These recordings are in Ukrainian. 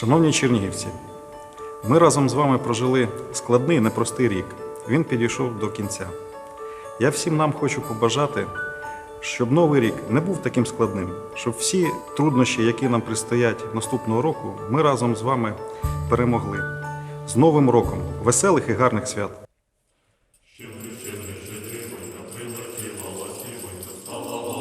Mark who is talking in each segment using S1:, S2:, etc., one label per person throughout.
S1: Шановні чернігівці, ми разом з вами прожили складний непростий рік. Він підійшов до кінця. Я всім нам хочу побажати, щоб новий рік не був таким складним, щоб всі труднощі, які нам пристоять наступного року, ми разом з вами перемогли. З Новим роком! Веселих і гарних свят! Щедри, щедри, щедри, отримати молоді, стала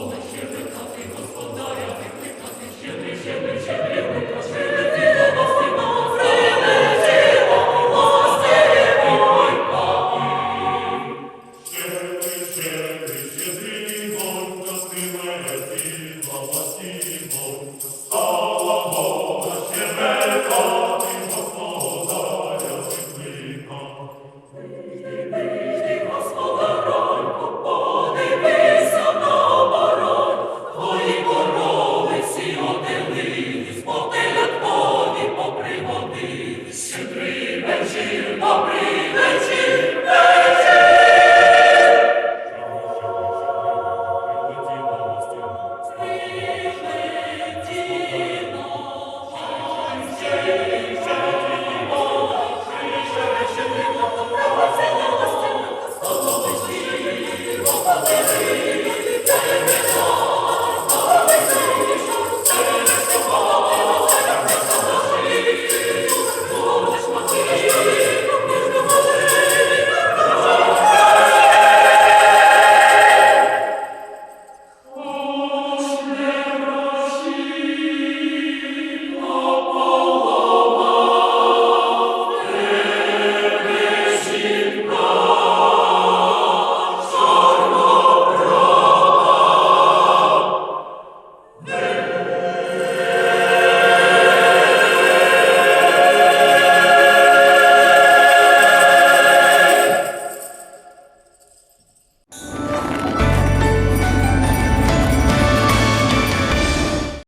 S1: Oh. Thank you.